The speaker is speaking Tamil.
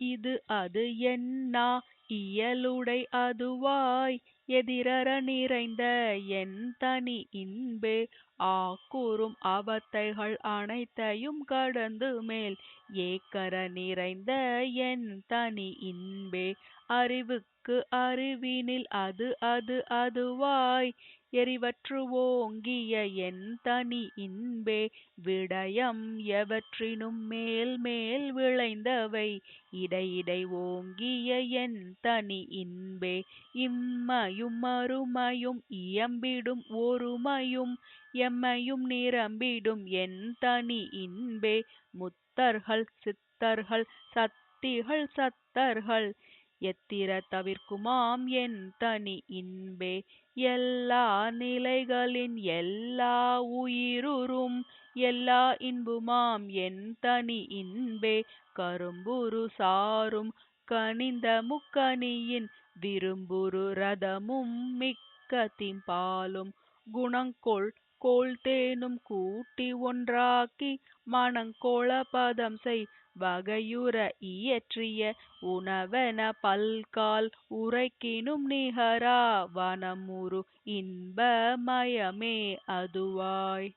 இது அது என்னா? இயலுடை அதுவாய். எதிரற நிறைந்த என் தனி இன்பே. ஆக்கூறும் அவத்தைகள் அனைத்தையும் கடந்து மேல். ஏக்கற நிறைந்த என் தனி இன்பே. அறிவுக்கு அறிவினில் அது அது அதுவாய். எரிவற்று ஓங்கிய என் தனி இன்பே விடயம் எவற்றினும் மேல் மேல் விளைந்தவை. இடை இடை ஓங்கிய என் தனி இன்பே இம்மையும் மறுமையும் இயம்பிடும் ஒருமையும் எம்மையும் நிரம்பிடும் என் தனி இன்பே. முத்தர்கள் சித்தர்கள் சத்திகள் சத்தர்கள் எத்திர தவிர்க்குமாம் என் தனி இன்பே. எல்லா நிலைகளின் எல்லா உயிருறும் எல்லா இன்புமாம் என் தனி இன்பே. கரும்புரு சாறும் கனிந்த முக்கனியின் விரும்புரு ரதமும் மிக்க திம்பாலும். குணங்கொள் கோள்தேனும் கூட்டி ஒன்றாக்கி மணங்கொள பதம் செய். வகையுற இயற்றிய உணவென பல்கால் உரைக்கினும் நிகரா. வனமுறு இன்ப மயமே அதுவாய்.